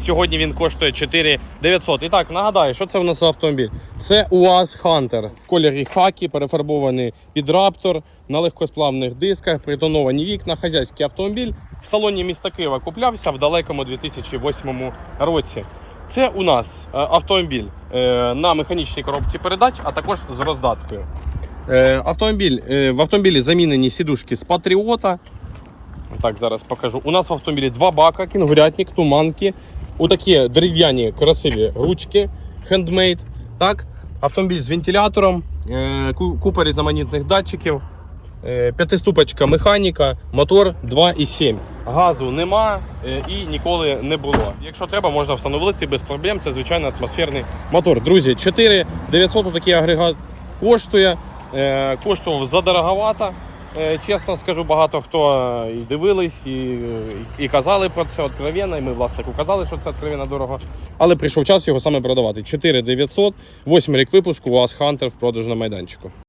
Сьогодні він коштує 4900. І так, нагадаю, що це в нас за автомобіль? Це УАЗ Hunter. Кольорі хакі, перефарбований під раптор, на легкосплавних дисках, притоновані вікна, хазяйський автомобіль. В салоні міста Києва куплявся в далекому 2008 році. Це у нас е, автомобіль е, на механічній коробці передач, а також з роздаткою. Е, Автомобіль, в автомобілі замінені сідушки з Патріота. Так, зараз покажу. У нас в автомобілі два бака, кінгурятник, туманки. Отакі дерев'яні красиві ручки, хендмейд. Так? Автомобіль з вентилятором, е, купа різноманітних датчиків, е, п'ятиступочка механіка, мотор 2,7. Газу нема е, і ніколи не було. Якщо треба, можна встановити без проблем. Це звичайно атмосферний мотор. Друзі, 4900 такий агрегат коштує. Коштував задороговато. Е, Чесно скажу, багато хто е, і дивились, і, і, казали про це откровенно, і ми власнику казали, що це откровенно дорого. Але прийшов час його саме продавати. 4900, 8 рік випуску, УАЗ Хантер в продажу на майданчику.